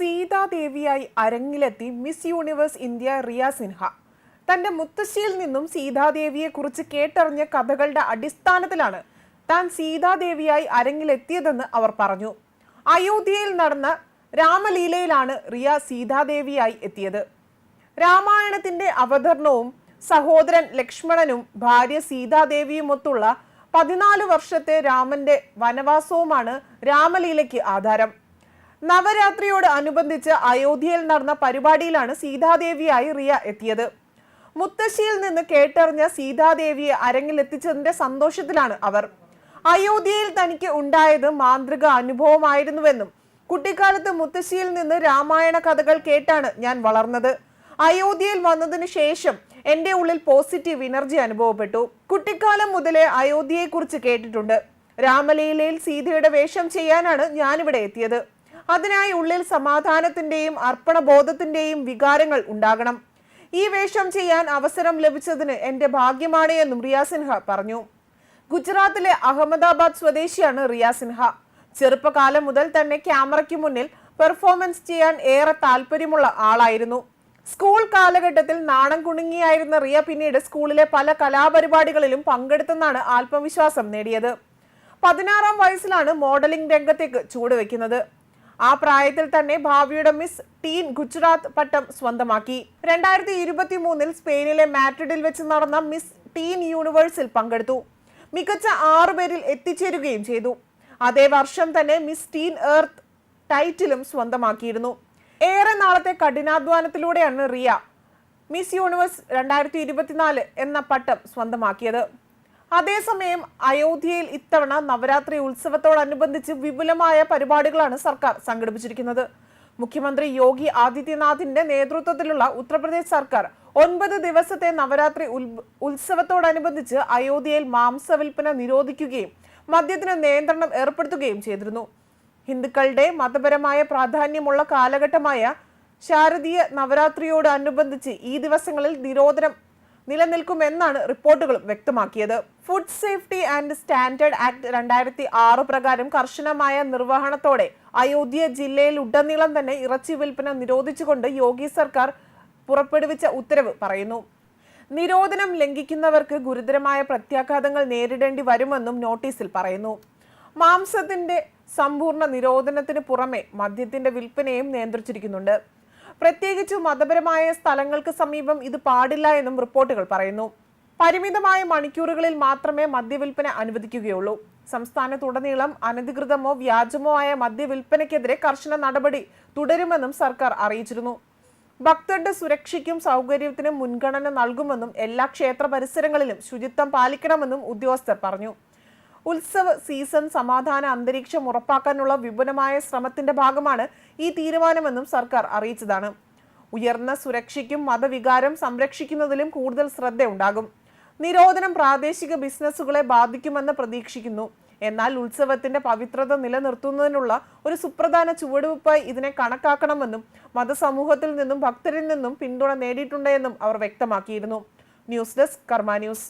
സീതാദേവിയായി അരങ്ങിലെത്തി Miss Universe India Riya Sinha. തന്റെ മുത്തശ്ശിയിൽ നിന്നും സീതാദേവിയെക്കുറിച്ച് കേട്ടറിഞ്ഞ കഥകളുടെ അടിസ്ഥാനത്തിലാണ് താൻ സീതാദേവിയായി അരങ്ങിലെത്തിയതെന്ന് അവർ പറഞ്ഞു. അയോധ്യയിൽ നടന്ന രാമലീലയിലാണ് റിയ സീതാദേവിയായി എത്തിയത്. രാമായണത്തിന്റെ അവതരണവും സഹോദരൻ ലക്ഷ്മണനും ഭാര്യ സീതാദേവിയുമൊത്തുള്ള പതിനാല് വർഷത്തെ രാമന്റെ വനവാസവുമാണ് രാമലീലയ്ക്ക് ആധാരം. നവരാത്രിയോട് അനുബന്ധിച്ച് അയോധ്യയിൽ നടന്ന പരിപാടിയിലാണ് സീതാദേവിയായി റിയ എത്തിയത്. മുത്തശ്ശിയിൽ നിന്ന് കേട്ടറിഞ്ഞ സീതാദേവിയെ അരങ്ങിലെത്തിച്ചതിന്റെ സന്തോഷത്തിലാണ് അവർ. അയോധ്യയിൽ തനിക്ക് ഉണ്ടായത് മാന്ത്രിക അനുഭവമായിരുന്നുവെന്നും കുട്ടിക്കാലത്ത് മുത്തശ്ശിയിൽ നിന്ന് രാമായണ കഥകൾ കേട്ടാണ് ഞാൻ വളർന്നത്. അയോധ്യയിൽ വന്നതിന് ശേഷം എന്റെ ഉള്ളിൽ പോസിറ്റീവ് എനർജി അനുഭവപ്പെട്ടു. കുട്ടിക്കാലം മുതലേ അയോധ്യയെക്കുറിച്ച് കേട്ടിട്ടുണ്ട്. രാമലീലയിൽ സീതയുടെ വേഷം ചെയ്യാനാണ് ഞാനിവിടെ എത്തിയത്. അതിനായി ഉള്ളിൽ സമാധാനത്തിന്റെയും അർപ്പണബോധത്തിന്റെയും വികാരങ്ങൾ ഉണ്ടാകണം. ഈ വേഷം ചെയ്യാൻ അവസരം ലഭിച്ചതിന് എന്റെ ഭാഗ്യമാണ് എന്നും റിയ സിൻഹ പറഞ്ഞു. ഗുജറാത്തിലെ അഹമ്മദാബാദ് സ്വദേശിയാണ് റിയ സിൻഹ. ചെറുപ്പകാലം മുതൽ തന്നെ ക്യാമറയ്ക്ക് മുന്നിൽ പെർഫോമൻസ് ചെയ്യാൻ ഏറെ താല്പര്യമുള്ള ആളായിരുന്നു. സ്കൂൾ കാലഘട്ടത്തിൽ നാണം കുണുങ്ങിയായിരുന്ന റിയ പിന്നീട് സ്കൂളിലെ പല കലാപരിപാടികളിലും പങ്കെടുത്തെന്നാണ് ആത്മവിശ്വാസം നേടിയത്. പതിനാറാം വയസ്സിലാണ് മോഡലിംഗ് രംഗത്തേക്ക് ചുവടുവെക്കുന്നത്. ആ പ്രായത്തിൽ തന്നെ ഭാവിയുടെ മിസ് ടീൻ ഗുജറാത്ത് പട്ടം സ്വന്തമാക്കി. രണ്ടായിരത്തി ഇരുപത്തി മൂന്നിൽ സ്പെയിനിലെ മാഡ്രിഡിൽ വെച്ച് നടന്ന മിസ് ടീൻ യൂണിവേഴ്സിൽ പങ്കെടുത്തു. മികച്ച ആറുപേരിൽ എത്തിച്ചേരുകയും ചെയ്തു. അതേ വർഷം തന്നെ മിസ് ടീൻ എർത്ത് ടൈറ്റിലും സ്വന്തമാക്കിയിരുന്നു. ഏറെ നാളത്തെ കഠിനാധ്വാനത്തിലൂടെയാണ് റിയ മിസ് യൂണിവേഴ്സ് രണ്ടായിരത്തി ഇരുപത്തിനാല് എന്ന പട്ടം സ്വന്തമാക്കിയത്. അതേസമയം അയോധ്യയിൽ ഇത്തവണ നവരാത്രി ഉത്സവത്തോടനുബന്ധിച്ച് വിപുലമായ പരിപാടികളാണ് സർക്കാർ സംഘടിപ്പിച്ചിരിക്കുന്നത്. മുഖ്യമന്ത്രി യോഗി ആദിത്യനാഥിന്റെ നേതൃത്വത്തിലുള്ള ഉത്തർപ്രദേശ് സർക്കാർ ഒൻപത് ദിവസത്തെ നവരാത്രി ഉത്സവത്തോടനുബന്ധിച്ച് അയോധ്യയിൽ മാംസവിൽപ്പന നിരോധിക്കുകയും മദ്യത്തിന് നിയന്ത്രണം ഏർപ്പെടുത്തുകയും ചെയ്തിരുന്നു. ഹിന്ദുക്കളുടെ മതപരമായ പ്രാധാന്യമുള്ള കാലഘട്ടമായ ശാരദീയ നവരാത്രിയോട് അനുബന്ധിച്ച് ഈ ദിവസങ്ങളിൽ നിരോധനം നിലനിൽക്കുമെന്നാണ് റിപ്പോർട്ടുകളും വ്യക്തമാക്കിയത്. Food safety and standard act രണ്ടായിരത്തി ആറ് പ്രകാരം കർശനമായ നിർവഹണത്തോടെ അയോധ്യ ജില്ലയിൽ ഉടനീളം തന്നെ ഇറച്ചി വിൽപ്പന നിരോധിച്ചുകൊണ്ട് യോഗി സർക്കാർ പുറപ്പെടുവിച്ച ഉത്തരവ് പറയുന്നു. നിരോധനം ലംഘിക്കുന്നവർക്ക് ഗുരുതരമായ പ്രത്യാഘാതങ്ങൾ നേരിടേണ്ടി വരുമെന്നും നോട്ടീസിൽ പറയുന്നു. മാംസത്തിന്റെ സമ്പൂർണ നിരോധനത്തിന് പുറമെ മദ്യത്തിന്റെ വിൽപ്പനയും നിയന്ത്രിച്ചിരിക്കുന്നുണ്ട്. പ്രത്യേകിച്ച് മതപരമായ സ്ഥലങ്ങൾക്ക് സമീപം ഇത് പാടില്ല എന്നും റിപ്പോർട്ടുകൾ പറയുന്നു. പരിമിതമായ മണിക്കൂറുകളിൽ മാത്രമേ മദ്യവിൽപ്പന അനുവദിക്കുകയുള്ളൂ. സംസ്ഥാനത്തുടനീളം അനധികൃതമോ വ്യാജമോ ആയ മദ്യവിൽപ്പനയ്ക്കെതിരെ കർശന നടപടി തുടരുമെന്നും സർക്കാർ അറിയിച്ചിരുന്നു. ഭക്തരുടെ സുരക്ഷയ്ക്കും സൗകര്യത്തിനും മുൻഗണന നൽകുമെന്നും എല്ലാ ക്ഷേത്ര പരിസരങ്ങളിലും ശുചിത്വം പാലിക്കണമെന്നും ഉദ്യോഗസ്ഥർ പറഞ്ഞു. ഉത്സവ സീസൺ സമാധാന അന്തരീക്ഷം ഉറപ്പാക്കാനുള്ള വിപുലമായ ശ്രമത്തിന്റെ ഭാഗമാണ് ഈ തീരുമാനമെന്നും സർക്കാർ അറിയിച്ചതാണ്. ഉയർന്ന സുരക്ഷയ്ക്കും മതവികാരം സംരക്ഷിക്കുന്നതിലും കൂടുതൽ ശ്രദ്ധയുണ്ടാകും നിരോധനം പ്രാദേശിക ബിസിനസ്സുകളെ ബാധിക്കുമെന്ന് പ്രതീക്ഷിക്കുന്നു. എന്നാൽ ഉത്സവത്തിന്റെ പവിത്രത നിലനിർത്തുന്നതിനുള്ള ഒരു സുപ്രധാന ചുവടുവെപ്പായി ഇതിനെ കണക്കാക്കണമെന്നും മതസമൂഹത്തിൽ നിന്നും ഭക്തരിൽ നിന്നും പിന്തുണ നേടിയിട്ടുണ്ടെന്നും അവർ വ്യക്തമാക്കിയിരുന്നു. News desk Karma news.